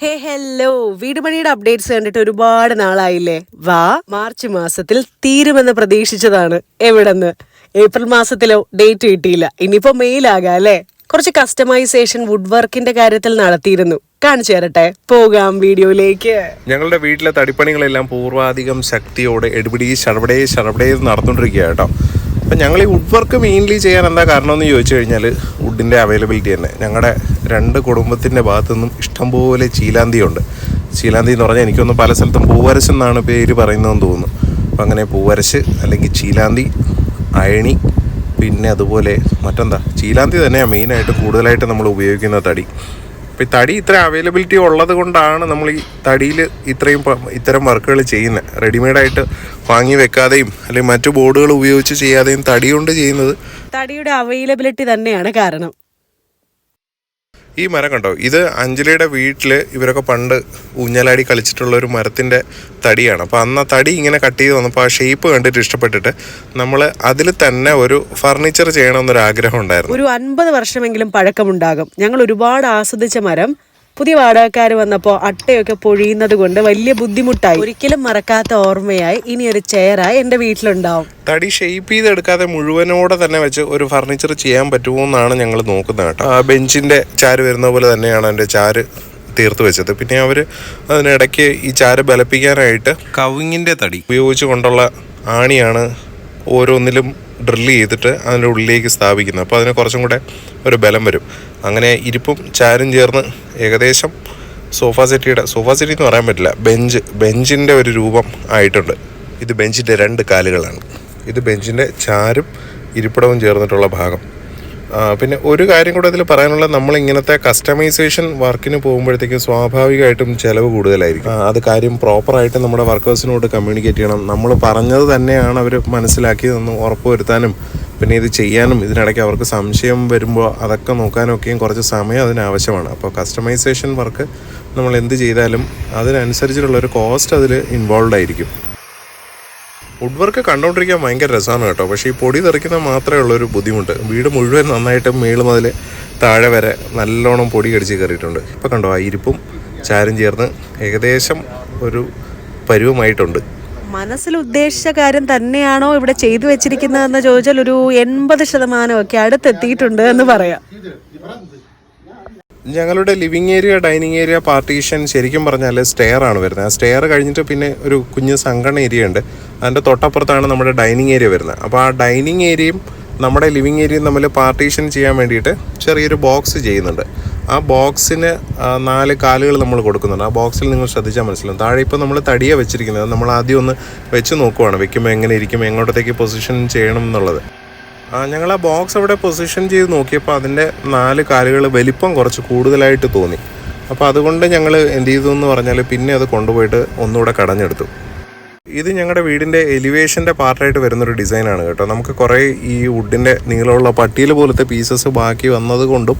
ഹേ hello. വീട് പണിയുടെ updates കണ്ടിട്ട് ഒരുപാട് നാളായില്ലേ? വാ മാർച്ച് മാസത്തിൽ തീരുമെന്ന് പ്രതീക്ഷിച്ചതാണ് എവിടെന്ന്. ഏപ്രിൽ മാസത്തിലോ ഡേറ്റ് കിട്ടിയില്ല. ഇനിയിപ്പോ മെയിലാകാം അല്ലേ? കുറച്ച് കസ്റ്റമൈസേഷൻ വുഡ് വർക്കിന്റെ കാര്യത്തിൽ നടത്തിയിരുന്നു. കാണിച്ചു തരട്ടെ. പോകാം വീഡിയോയിലേക്ക്. ഞങ്ങളുടെ വീട്ടിലെ തടിപ്പണികളെല്ലാം പൂർവാധികം ശക്തിയോടെ എടുപിടി ശടപടേ ശടപടേ നടന്നുകൊണ്ടിരിക്കുക കേട്ടോ. അപ്പം ഞങ്ങൾ ഈ വുഡ് വർക്ക് മെയിൻലി ചെയ്യാൻ എന്താ കാരണമെന്ന് ചോദിച്ചു കഴിഞ്ഞാൽ വുഡിന്റെ അവൈലബിലിറ്റി തന്നെ. ഞങ്ങളുടെ രണ്ട് കുടുംബത്തിന്റെ ഭാഗത്തു നിന്നും ഇഷ്ടംപോലെ ചീലാന്തിയുണ്ട് ചീലാന്തി എന്ന് പറഞ്ഞാൽ എനിക്കൊന്ന് പല സ്ഥലത്തും പൂവരശ് എന്നാണ് പേര് പറയുന്നതെന്ന് തോന്നുന്നു. അപ്പം അങ്ങനെ പൂവരശ് അല്ലെങ്കിൽ ചീലാന്തി അയണി പിന്നെ അതുപോലെ മറ്റെന്താ? ചീലാന്തി തന്നെയാണ് മെയിനായിട്ട് കൂടുതലായിട്ട് നമ്മൾ ഉപയോഗിക്കുന്ന തടി. അപ്പോൾ ഈ തടി ഇത്ര അവൈലബിലിറ്റി ഉള്ളത് കൊണ്ടാണ് നമ്മൾ ഈ തടിയിൽ ഇത്രയും ഇത്തരം വർക്കുകൾ ചെയ്യുന്നത് റെഡിമെയ്ഡായിട്ട് വാങ്ങി വെക്കാതെയും അല്ലെങ്കിൽ മറ്റു ബോർഡുകൾ ഉപയോഗിച്ച് ചെയ്യാതെയും തടി കൊണ്ട് ചെയ്യുന്നത് തടിയുടെ അവൈലബിലിറ്റി തന്നെയാണ് കാരണം. ഈ മരം കണ്ടോ? ഇത് അഞ്ജലിയുടെ വീട്ടിൽ ഇവരൊക്കെ പണ്ട് ഊഞ്ഞലാടി കളിച്ചിട്ടുള്ള ഒരു മരത്തിന്റെ തടിയാണ്. അപ്പോൾ അന്ന് ആ തടി ഇങ്ങനെ കട്ട് ചെയ്ത് വന്നപ്പോൾ ആ ഷേപ്പ് കണ്ടിട്ട് ഇഷ്ടപ്പെട്ടിട്ട് നമ്മൾ അതിൽ തന്നെ ഒരു ഫർണിച്ചർ ചെയ്യണമെന്നൊരു ആഗ്രഹം ഉണ്ടായിരുന്നു. ഒരു അൻപത് വർഷമെങ്കിലും പഴക്കമുണ്ടാകും. ഞങ്ങൾ ഒരുപാട് ആസ്വദിച്ച മരം പുതിയ വാടകക്കാർ വന്നപ്പോൾ അട്ടയൊക്കെ പൊഴിയുന്നത് കൊണ്ട് വലിയ ബുദ്ധിമുട്ടായി. ഒരിക്കലും മറക്കാത്ത ഓർമ്മയായി ഇനി ഒരു ചെയറായി എന്റെ വീട്ടിലുണ്ടാവും. തടി ഷെയ്പ്പ് ചെയ്തെടുക്കാതെ മുഴുവനോടെ തന്നെ വെച്ച് ഒരു ഫർണിച്ചർ ചെയ്യാൻ പറ്റുമോ എന്നാണ് ഞങ്ങൾ നോക്കുന്നത് കേട്ടോ. ആ ബെഞ്ചിന്റെ ചാര് വരുന്ന പോലെ തന്നെയാണ് എന്റെ ചാര് തീർത്ത് വെച്ചത്. പിന്നെ അവർ അതിനിടയ്ക്ക് ഈ ചാര് ബലപ്പിക്കാനായിട്ട് കവിങ്ങിന്റെ തടി ഉപയോഗിച്ചുകൊണ്ടുള്ള ആണിയാണ് ഓരോന്നിലും ഡ്രില്ല് ചെയ്തിട്ട് അതിന്റെ ഉള്ളിലേക്ക് സ്ഥാപിക്കുന്നത് അപ്പോൾ അതിന് കുറച്ചും കൂടെ ഒരു ബലം വരും. അങ്ങനെ ഇരിപ്പും ചാരും ചേർന്ന് ഏകദേശം സോഫ സെറ്റിയുടെ സോഫ സെറ്റി എന്ന് പറയാൻ പറ്റില്ല ബെഞ്ച് ബെഞ്ചിന്റെ ഒരു രൂപം ആയിട്ടുണ്ട്. ഇത് ബെഞ്ചിന്റെ രണ്ട് കാലുകളാണ്. ഇത് ബെഞ്ചിന്റെ ചാരും ഇരിപ്പിടവും ചേർന്നിട്ടുള്ള ഭാഗം. പിന്നെ ഒരു കാര്യം കൂടെ ഇതിൽ പറയാനുള്ള നമ്മൾ ഇങ്ങനത്തെ കസ്റ്റമൈസേഷൻ വർക്കിന് പോകുമ്പോഴത്തേക്കും സ്വാഭാവികമായിട്ടും ചിലവ് കൂടുതലായിരിക്കും. അത് കാര്യം പ്രോപ്പറായിട്ട് നമ്മുടെ വർക്കേഴ്സിനോട് കമ്മ്യൂണിക്കേറ്റ് ചെയ്യണം. നമ്മൾ പറഞ്ഞത് തന്നെയാണ് അവർ മനസ്സിലാക്കിയതെന്ന് ഉറപ്പുവരുത്താനും പിന്നെ ഇത് ചെയ്യാനും ഇതിനിടയ്ക്ക് അവർക്ക് സംശയം വരുമ്പോൾ അതൊക്കെ നോക്കാനൊക്കെയും കുറച്ച് സമയം അതിനാവശ്യമാണ്. അപ്പോൾ കസ്റ്റമൈസേഷൻ വർക്ക് നമ്മൾ എന്ത് ചെയ്താലും അതിനനുസരിച്ചിട്ടുള്ള ഒരു കോസ്റ്റ് അതിൽ ഇൻവോൾവ് ആയിരിക്കും. വുഡ് വർക്ക് കണ്ടോണ്ടിരിക്കാൻ ഭയങ്കര രസമാണ് കേട്ടോ. പക്ഷേ ഈ പൊടി തെറിക്കുന്ന മാത്രമേ ഉള്ളൊരു ബുദ്ധിമുട്ട്. വീട് മുഴുവൻ നന്നായിട്ട് മേൾ മുതൽ താഴെ വരെ നല്ലോണം പൊടി കടിച്ച് കയറിയിട്ടുണ്ട്. ഇപ്പം കണ്ടോ ആ ഇരിപ്പും ചാരും ചേർന്ന് ഏകദേശം ഒരു പരുവമായിട്ടുണ്ട്. മനസ്സിൽ ഉദ്ദേശിച്ച കാര്യം തന്നെയാണോ ഇവിടെ ചെയ്തു വെച്ചിരിക്കുന്നതെന്ന് ചോദിച്ചാൽ ഒരു എൺപത് ശതമാനമൊക്കെ അടുത്തെത്തിയിട്ടുണ്ട് എന്ന് പറയാം. ഞങ്ങളുടെ living area dining area partition ശരിക്കും പറഞ്ഞാൽ സ്റ്റെയർ ആണ് വരുന്നത്. ആ സ്റ്റെയർ കഴിഞ്ഞിട്ട് പിന്നെ ഒരു കുഞ്ഞ് സംഘടന ഏരിയ ഉണ്ട്. അതിന്റെ തൊട്ടപ്പുറത്താണ് നമ്മുടെ ഡൈനിങ് ഏരിയ വരുന്നത്. അപ്പോൾ ആ ഡൈനിങ് ഏരിയയും നമ്മുടെ ലിവിങ് ഏരിയയും തമ്മിൽ പാർട്ടീഷൻ ചെയ്യാൻ വേണ്ടിയിട്ട് ചെറിയൊരു ബോക്സ് ചെയ്യുന്നുണ്ട്. ആ ബോക്സിന് നാല് കാലുകൾ നമ്മൾ കൊടുക്കുന്നുണ്ട്. ആ ബോക്സിൽ നിങ്ങൾ ശ്രദ്ധിച്ചാൽ മനസ്സിലാവും. താഴെ ഇപ്പോൾ നമ്മൾ തടിയെ വെച്ചിരിക്കുന്നത്. നമ്മൾ ആദ്യം ഒന്ന് വെച്ച് നോക്കുവാണ്. വെക്കുമ്പോൾ എങ്ങനെ ഇരിക്കും എങ്ങോട്ടത്തേക്ക് പൊസിഷൻ ചെയ്യണം എന്നുള്ളത്. ഞങ്ങൾ ആ ബോക്സ് അവിടെ പൊസിഷൻ ചെയ്ത് നോക്കിയപ്പോൾ അതിന്റെ നാല് കാലുകൾ വലിപ്പം കുറച്ച് കൂടുതലായിട്ട് തോന്നി. അപ്പോൾ അതുകൊണ്ട് ഞങ്ങൾ എന്ത് ചെയ്തു എന്ന് പറഞ്ഞാൽ പിന്നെ അത് കൊണ്ടുപോയിട്ട് ഒന്നുകൂടെ കടഞ്ഞെടുത്തു. ഇത് ഞങ്ങളുടെ വീടിന്റെ എലിവേഷന്റെ പാർട്ടായിട്ട് വരുന്നൊരു ഡിസൈനാണ് കേട്ടോ. നമുക്ക് കുറേ ഈ വുഡിന്റെ നീളമുള്ള പട്ടിയിൽ പോലത്തെ പീസസ് ബാക്കി വന്നത് കൊണ്ടും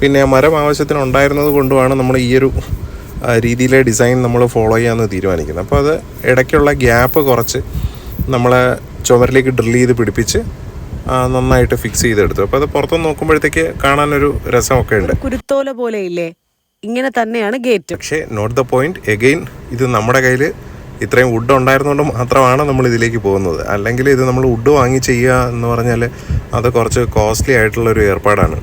പിന്നെ മരം ആവശ്യത്തിന് ഉണ്ടായിരുന്നത് കൊണ്ടുമാണ് നമ്മൾ ഈ ഒരു രീതിയിലെ ഡിസൈൻ നമ്മൾ ഫോളോ ചെയ്യാമെന്ന് തീരുമാനിക്കുന്നത്. അപ്പോൾ അത് ഇടയ്ക്കുള്ള ഗ്യാപ്പ് കുറച്ച് നമ്മൾ ചുമരിലേക്ക് ഡ്രിൽ ചെയ്ത് പിടിപ്പിച്ച് നന്നായിട്ട് ഫിക്സ് ചെയ്തെടുത്തു. അപ്പോൾ അത് പുറത്തുനിന്ന് നോക്കുമ്പോഴത്തേക്ക് കാണാനൊരു രസമൊക്കെ ഉണ്ട്. കുരുത്തോല പോലെ ഇല്ലേ ഇങ്ങനെ തന്നെയാണ് ഗേറ്റ് പക്ഷേ നോട്ട് ദ പോയിന്റ് എഗെയിൻ ഇത് നമ്മുടെ കയ്യിൽ ഇത്രയും വുഡ് ഉണ്ടായിരുന്നുകൊണ്ട് മാത്രമാണ് നമ്മൾ ഇതിലേക്ക് പോകുന്നത്. അല്ലെങ്കിൽ ഇത് നമ്മൾ വുഡ് വാങ്ങി ചെയ്യുക എന്ന് പറഞ്ഞാൽ അത് കുറച്ച് കോസ്റ്റ്ലി ആയിട്ടുള്ള ഒരു ഏർപ്പാടാണ്.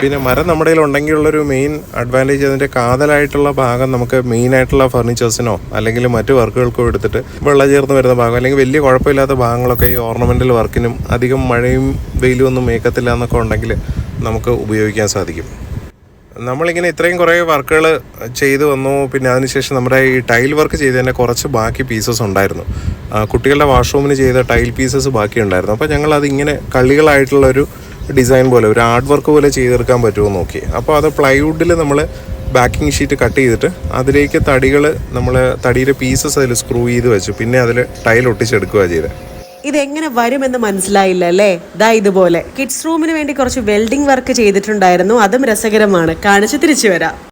പിന്നെ മരം നമ്മുടെ കയ്യിൽ ഉണ്ടെങ്കിലുള്ളൊരു മെയിൻ അഡ്വാന്റേജ് അതിന്റെ കാതലായിട്ടുള്ള ഭാഗം നമുക്ക് മെയിൻ ആയിട്ടുള്ള ഫർണിച്ചേഴ്സിനോ അല്ലെങ്കിൽ മറ്റു വർക്കുകൾക്കോ എടുത്തിട്ട് വെള്ളം ചേർന്ന് വരുന്ന ഭാഗം അല്ലെങ്കിൽ വലിയ കുഴപ്പമില്ലാത്ത ഭാഗങ്ങളൊക്കെ ഈ ഓർണമെന്റൽ വർക്കിനും അധികം മഴയും വെയിലും ഒന്നും മേക്കത്തില്ല എന്നൊക്കെ ഉണ്ടെങ്കിൽ നമുക്ക് ഉപയോഗിക്കാൻ സാധിക്കും. നമ്മളിങ്ങനെ ഇത്രയും കുറേ വർക്കുകൾ ചെയ്തു വന്നു. പിന്നെ അതിനുശേഷം നമ്മുടെ ഈ ടൈൽ വർക്ക് ചെയ്തതിന്റെ കുറച്ച് ബാക്കി പീസസ് ഉണ്ടായിരുന്നു. കുട്ടികളുടെ വാഷ്റൂമിന് ചെയ്ത ടൈൽ പീസസ് ബാക്കി ഉണ്ടായിരുന്നു. അപ്പോൾ ഞങ്ങൾ അതിങ്ങനെ കള്ളികളായിട്ടുള്ള ഒരു ഡിസൈൻ പോലെ ഒരു ആർട്ട് വർക്ക് പോലെ ചെയ്തെടുക്കാൻ പറ്റുമോ നോക്കി. അപ്പോൾ അത് പ്ലൈവുഡിൽ നമ്മൾ ബാക്കിംഗ് ഷീറ്റ് കട്ട് ചെയ്തിട്ട് അതിലേക്ക് തടികൾ നമ്മൾ തടിയുടെ പീസസ് അതിൽ സ്ക്രൂ ചെയ്ത് വെച്ചു. പിന്നെ അതിൽ ടൈൽ ഒട്ടിച്ചെടുക്കുക ചെയ്തത് ഇതെങ്ങനെ വരുമെന്ന് മനസ്സിലായില്ല അല്ലേ? ദാ ഇതുപോലെ. കിഡ്സ് റൂമിന് വേണ്ടി കുറച്ച് വെൽഡിംഗ് വർക്ക് ചെയ്തിട്ടുണ്ടായിരുന്നു. അതും രസകരമാണ്. കാണിച്ച് തിരിച്ചു വരാം.